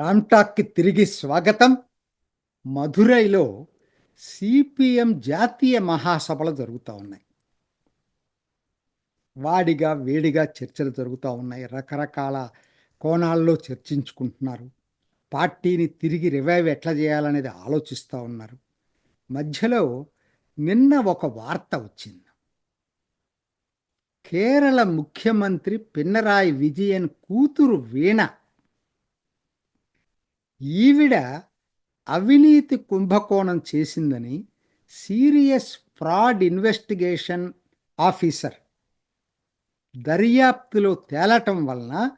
రామ్టాక్కి తిరిగి స్వాగతం. మధురైలో సిపిఎం జాతీయ మహాసభలు జరుగుతూ ఉన్నాయి. వాడిగా వేడిగా చర్చలు జరుగుతూ ఉన్నాయి. రకరకాల కోణాల్లో చర్చించుకుంటున్నారు. పార్టీని తిరిగి రివైవ్ ఎట్లా చేయాలనేది ఆలోచిస్తూ ఉన్నారు. మధ్యలో నిన్న ఒక వార్త వచ్చింది. కేరళ ముఖ్యమంత్రి పిన్నరాయి విజయన్ కూతురు వీణ ఈవిడ అవినీతి కుంభకోణం చేసిందని సీరియస్ ఫ్రాడ్ ఇన్వెస్టిగేషన్ ఆఫీసర్ దర్యాప్తులో తేలటం వలన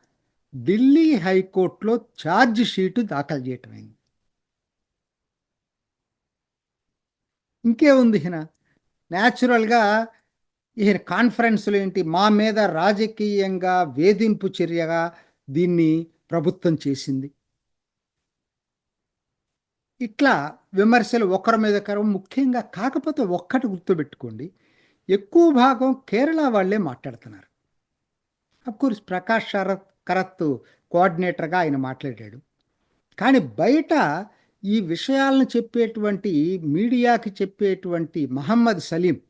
ఢిల్లీ హైకోర్టులో ఛార్జ్ షీటు దాఖలు చేయటమైంది. ఇంకేముంది ఈయన. న్యాచురల్గా ఈయన కాన్ఫరెన్స్లు ఏంటి? మా మీద రాజకీయంగా వేధింపు చర్యగా దీన్ని ప్రభుత్వం చేసింది. ఇట్లా విమర్శలు ఒకరి మీద కరం ముఖ్యంగా కాకపోతే ఒక్కటి గుర్తుపెట్టుకోండి. ఎక్కువ భాగం కేరళ వాళ్ళే మాట్లాడుతున్నారు. కోర్స్ ప్రకాష్ శరత్ కరత్ కోఆర్డినేటర్గా ఆయన మాట్లాడాడు. కానీ బయట ఈ విషయాలను చెప్పేటువంటి మీడియాకి చెప్పేటువంటి మహమ్మద్ సలీం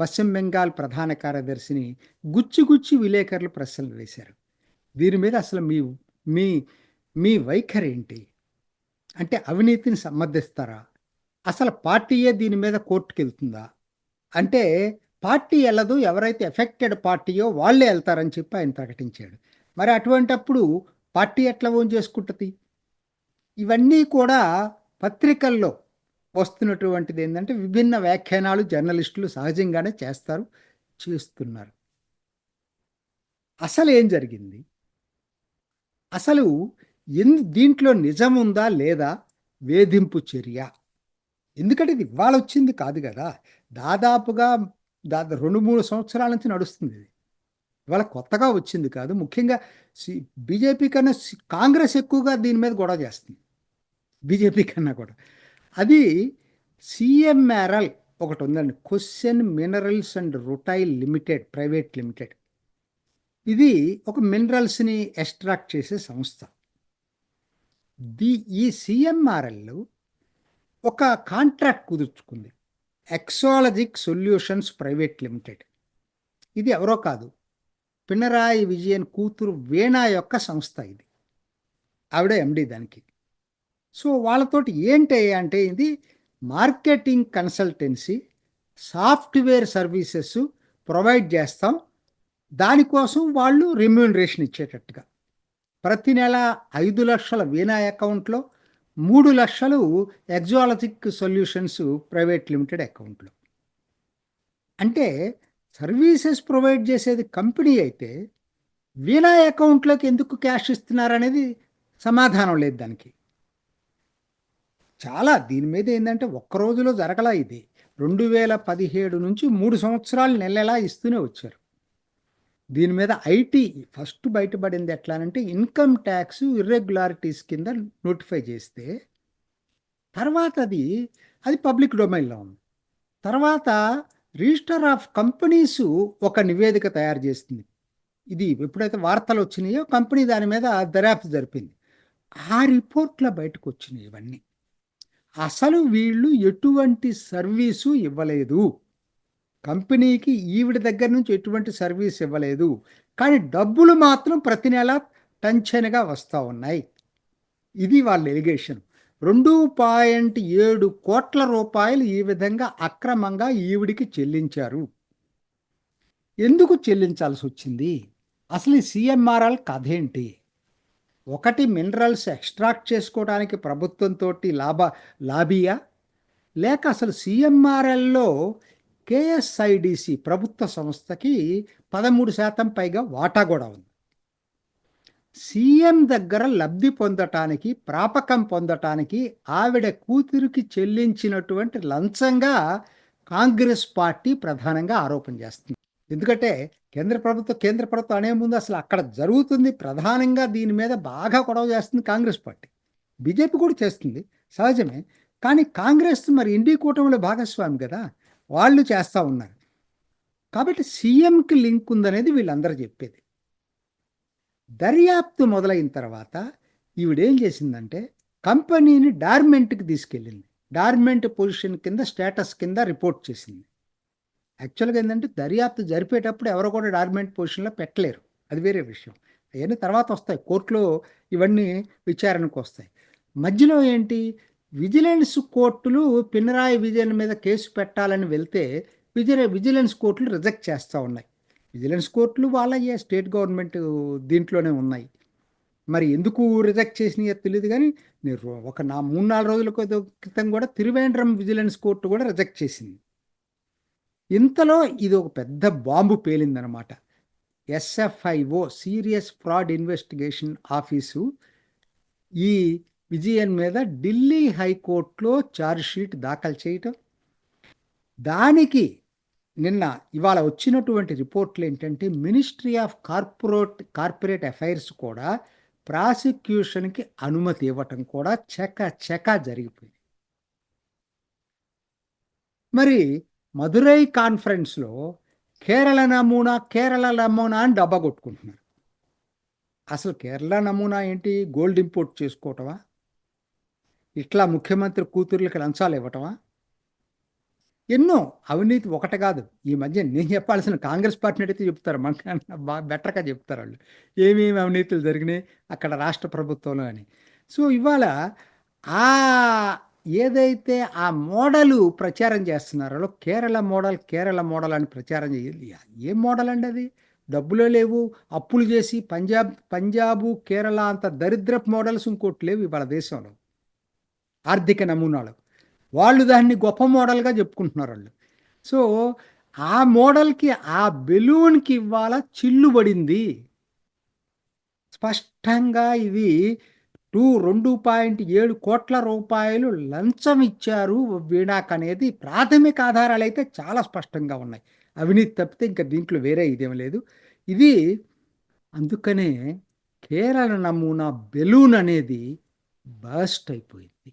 పశ్చిమ బెంగాల్ ప్రధాన కార్యదర్శిని గుచ్చి గుచ్చి విలేకరులు ప్రశ్నలు వేశారు. దీని మీద అసలు మీ మీ మీ వైఖరి ఏంటి? అంటే అవినీతిని సమర్థిస్తారా? అసలు పార్టీయే దీని మీద కోర్టుకు వెళ్తుందా అంటే పార్టీ వెళ్ళదు ఎవరైతే ఎఫెక్టెడ్ పార్టీయో వాళ్ళే వెళ్తారని చెప్పి ఆయన ప్రకటించాడు. మరి అటువంటప్పుడు పార్టీ ఎట్లా ఓన్ చేసుకుంటుంది? ఇవన్నీ కూడా పత్రికల్లో వస్తున్నటువంటిది ఏంటంటే విభిన్న వ్యాఖ్యానాలు జర్నలిస్టులు సహజంగానే చేస్తారు చేస్తున్నారు. అసలు ఏం జరిగింది? అసలు ఎందు దీంట్లో నిజం ఉందా లేదా వేధింపు చర్య. ఎందుకంటే ఇది ఇవాళ వచ్చింది కాదు కదా. దాదాపుగా దాదా రెండు మూడు సంవత్సరాల నుంచి నడుస్తుంది ఇది. ఇవాళ కొత్తగా వచ్చింది కాదు. ముఖ్యంగా సి బీజేపీ కన్నా కాంగ్రెస్ ఎక్కువగా దీని మీద గొడవ చేస్తుంది. బీజేపీ కన్నా కూడా. అది సిఎంఆర్ఎల్ ఒకటి ఉందండి. Question minerals and rutile limited private limited. ఇది ఒక మినరల్స్ని ఎక్స్ట్రాక్ట్ చేసే సంస్థ. ది ఈ సిఎంఆర్ఎల్ ఒక contract కుదుర్చుకుంది. Exalogic solutions private limited. ఇది ఎవరో కాదు పినరాయి విజయన్ కూతురు వీణా యొక్క సంస్థ ఇది. ఆవిడ ఎండి దానికి. సో వాళ్ళతోటి ఏంటి అంటే ఇది marketing consultancy software services provide చేస్తాం దానికోసం వాళ్ళు రెమ్యూనరేషన్ ఇచ్చేటట్టుగా. ప్రతి నెల ఐదు లక్షల వీణా అకౌంట్లో మూడు లక్షలు ఎగ్జాలజిక్ సొల్యూషన్స్ ప్రైవేట్ లిమిటెడ్ అకౌంట్లో. అంటే సర్వీసెస్ ప్రొవైడ్ చేసేది కంపెనీ అయితే వీణా అకౌంట్లోకి ఎందుకు క్యాష్ ఇస్తున్నారనేది సమాధానం లేదు దానికి. చాలా దీని మీద ఏంటంటే ఒక్క రోజులో జరగలా ఇది. రెండు వేల పదిహేడు నుంచి మూడు సంవత్సరాలు నెలలా ఇస్తూనే వచ్చారు. దీని మీద ఐటీ ఫస్ట్ బయటపడింది ఎట్లా అంటే ఇన్కమ్ ట్యాక్స్ ఇర్రెగ్యులారిటీస్ కింద నోటిఫై చేస్తే తర్వాత అది అది పబ్లిక్ డొమైన్లో ఉంది. తర్వాత రిజిస్టర్ ఆఫ్ కంపెనీస్ ఒక నివేదిక తయారు చేస్తుంది ఇది ఎప్పుడైతే వార్తలు వచ్చినాయో కంపెనీ దాని మీద దర్యాప్తు జరిపింది. ఆ రిపోర్ట్లో బయటకు వచ్చినాయి ఇవన్నీ. అసలు వీళ్ళు ఎటువంటి సర్వీసు ఇవ్వలేదు. కంపెనీకి ఈవిడ దగ్గర నుంచి ఎటువంటి సర్వీస్ ఇవ్వలేదు. కానీ డబ్బులు మాత్రం ప్రతి నెల టంచనగా వస్తూ ఉన్నాయి. ఇది వాళ్ళ ఎలిగేషన్. రెండు పాయింట్ ఏడు కోట్ల రూపాయలు ఈ విధంగా అక్రమంగా ఈవిడికి చెల్లించారు. ఎందుకు చెల్లించాల్సి వచ్చింది? అసలు ఈ సిఎంఆర్ఎల్ కథ ఏంటి ఒకటి మినరల్స్ ఎక్స్ట్రాక్ట్ చేసుకోవడానికి ప్రభుత్వంతో లాభ లాబియా? లేక అసలు సిఎంఆర్ఎల్లో కేఎస్ఐడిసి ప్రభుత్వ సంస్థకి పదమూడు శాతం పైగా వాటా కూడా ఉంది. సీఎం దగ్గర లబ్ధి పొందటానికి ప్రాపకం పొందటానికి ఆవిడ కూతురికి చెల్లించినటువంటి లంచంగా కాంగ్రెస్ పార్టీ ప్రధానంగా ఆరోపణ చేస్తుంది. ఎందుకంటే కేంద్ర ప్రభుత్వం కేంద్ర ప్రభుత్వం అనే ముందు అసలు అక్కడ జరుగుతుంది. ప్రధానంగా దీని మీద బాగా గొడవ చేస్తుంది కాంగ్రెస్ పార్టీ. బీజేపీ కూడా చేస్తుంది సహజమే. కానీ కాంగ్రెస్ మరి ఇండి కూటమిలో భాగస్వామి కదా. వాళ్ళు చేస్తూ ఉన్నారు. కాబట్టి సీఎంకి లింక్ ఉందనేది వీళ్ళందరూ చెప్పేది. దర్యాప్తు మొదలైన తర్వాత ఈవిడేం చేసిందంటే కంపెనీని డార్మెంట్కి తీసుకెళ్ళింది. డార్మెంట్ పొజిషన్ కింద స్టేటస్ కింద రిపోర్ట్ చేసింది. యాక్చువల్గా ఏంటంటే దర్యాప్తు జరిపేటప్పుడు ఎవరు కూడా డార్మెంట్ పొజిషన్లో పెట్టలేరు. అది వేరే విషయం. అవన్నీ తర్వాత వస్తాయి. కోర్టులో ఇవన్నీ విచారణకు వస్తాయి. మధ్యలో ఏంటి? విజిలెన్స్ కోర్టులు పినరాయి విజయన్ మీద కేసు పెట్టాలని వెళ్తే విజిల విజిలెన్స్ కోర్టులు రిజెక్ట్ చేస్తూ ఉన్నాయి. విజిలెన్స్ కోర్టులు వాళ్ళయ్యే స్టేట్ గవర్నమెంట్ దీంట్లోనే ఉన్నాయి. మరి ఎందుకు రిజెక్ట్ చేసినాయో తెలియదు కానీ నేను ఒక నా మూడు నాలుగు రోజుల క్రితం- క్రితం కూడా తిరువేంద్రం విజిలెన్స్ కోర్టు కూడా రిజెక్ట్ చేసింది. ఇంతలో ఇది ఒక పెద్ద bomb పేలిందనమాట SFIO serious fraud investigation office ఈ విజయన్ మీద ఢిల్లీ హైకోర్టులో ఛార్జ్షీట్ దాఖలు చేయటం. దానికి నిన్న ఇవాళ వచ్చినటువంటి రిపోర్ట్లు ఏంటంటే ministry of corporate corporate affairs కూడా ప్రాసిక్యూషన్కి అనుమతి ఇవ్వటం కూడా చెక చెక జరిగిపోయింది. మరి మధురై కాన్ఫరెన్స్లో కేరళ నమూనా కేరళ నమూనా అని డబ్బా కొట్టుకుంటున్నారు. అసలు కేరళ నమూనా ఏంటి? గోల్డ్ ఇంపోర్ట్ చేసుకోవటమా? ఇట్లా ముఖ్యమంత్రి కూతుర్లకి లంచాలు ఇవ్వటమా? ఎన్నో అవినీతి ఒకటి కాదు. ఈ మధ్య నేను చెప్పాల్సిన కాంగ్రెస్ పార్టీని అడిగితే చెప్తారు. మనకన్నా బాగా బెటర్గా చెప్తారు వాళ్ళు. ఏమేమి అవినీతులు జరిగినాయి అక్కడ రాష్ట్ర ప్రభుత్వంలో అని. సో ఇవాళ ఆ ఏదైతే ఆ మోడలు ప్రచారం చేస్తున్నారో కేరళ మోడల్ కేరళ మోడల్ అని ప్రచారం చేయాలి ఏం మోడల్ అండి అది? డబ్బులే లేవు అప్పులు చేసి పంజాబ్ పంజాబు కేరళ అంత దరిద్రపు మోడల్స్ ఇంకోటి లేవు ఇవాళ దేశంలో. ఆర్థిక నమూనాలు. వాళ్ళు దాన్ని గొప్ప మోడల్గా చెప్పుకుంటున్నారు వాళ్ళు. సో ఆ మోడల్కి ఆ బెలూన్కి ఇవాళ చిల్లుబడింది. స్పష్టంగా ఇది టూ రెండు పాయింట్ ఏడు కోట్ల రూపాయలు లంచం ఇచ్చారు వీణాక్ అనేది. ప్రాథమిక ఆధారాలు అయితే చాలా స్పష్టంగా ఉన్నాయి. అవినీతి తప్పితే ఇంకా దీంట్లో వేరే ఇదేం లేదు. ఇది అందుకనే కేరళ నమూనా బెలూన్ అనేది బస్ట్ అయిపోయింది.